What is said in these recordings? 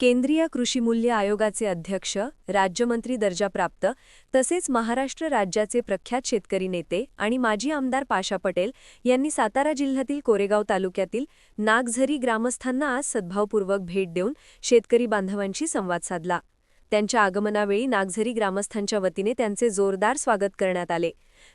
केंद्रीय कृषी मूल्य आयोगाचे अध्यक्ष राज्यमंत्री दर्जा प्राप्त तसेच महाराष्ट्र राज्याचे प्रख्यात शेतकरी नेते आणि माजी आमदार पाशा पटेल यांनी सातारा जिल्ह्यातील कोरेगाव तालुक्यातील नागझरी ग्रामस्थांना आज सद्भावपूर्वक भेट देऊन शेतकरी बांधवांशी संवाद साधला. त्यांच्या आगमनावेळी नागझरी ग्रामस्थांच्या वतीने त्यांचे जोरदार स्वागत करण्यात आले.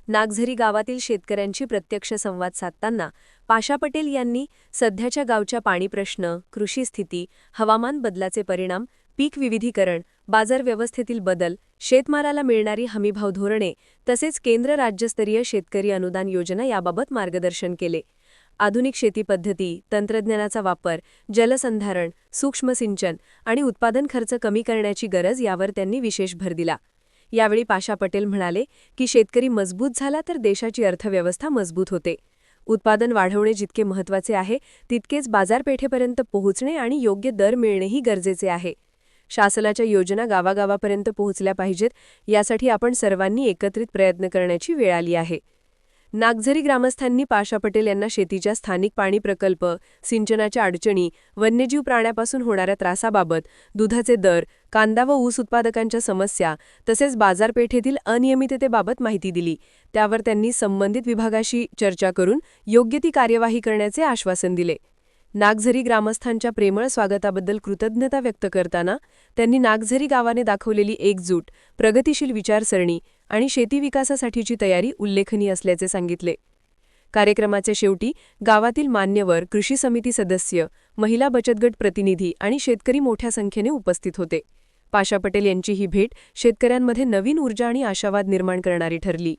नागझरी गावातील शेतकऱ्यांशी प्रत्यक्ष संवाद साधताना पाशा पटेल यांनी सध्याच्या गावच्या पाणी प्रश्न कृषी स्थिती हवामान बदलाचे परिणाम पीक विविधीकरण बाजार व्यवस्थेतील बदल शेतमालाला मिळणारी हमीभाव धोरणे तसेच केंद्र राज्यस्तरीय शेतकरी अनुदान योजना याबाबत मार्गदर्शन केले. आधुनिक शेती पद्धती तंत्रज्ञानाचा वापर जलसंधारण सूक्ष्म सिंचन आणि उत्पादन खर्च कमी करण्याची गरज यावर त्यांनी विशेष भर दिला. यावेळी पाशा पटेल म्हणाले की शेतकरी मजबूत झाला तर देशाची अर्थव्यवस्था मजबूत होते. उत्पादन वाढवणे जितके महत्त्वाचे आहे तितकेच बाजारपेठेपर्यंत पोहोचणे आणि योग्य दर मिळणेही गरजेचे आहे. शासनाच्या योजना गावागावापर्यंत पोहोचल्या पाहिजेत यासाठी आपण सर्वांनी एकत्रित प्रयत्न करण्याची वेळ आली आहे. नागझरी ग्रामस्थांनी पाशा पटेल यांना शेतीच्या स्थानिक पाणी प्रकल्प सिंचनाच्या अडचणी वन्यजीव प्राण्यापासून होणाऱ्या त्रासाबाबत दुधाचे दर कांदा व ऊस उत्पादकांच्या समस्या तसेच बाजारपेठेतील अनियमिततेबाबत माहिती दिली. त्यावर त्यांनी संबंधित विभागाशी चर्चा करून योग्य ती कार्यवाही करण्याचे आश्वासन दिले. नागझरी ग्रामस्थांच्या प्रेमळ स्वागताबद्दल कृतज्ञता व्यक्त करताना त्यांनी नागझरी गावाने दाखवलेली एकजूट प्रगतिशील विचारसरणी आणि शेती विकासासाठीची तयारी उल्लेखनीय असल्याचे सांगितले. कार्यक्रमाच्या शेवटी गावातील मान्यवर कृषी समिती सदस्य महिला बचतगट प्रतिनिधी आणि शेतकरी मोठ्या संख्येने उपस्थित होते. पाशा पटेल यांची ही भेट शेतकऱ्यांमध्ये नवीन ऊर्जा आणि आशावाद निर्माण करणारी ठरली.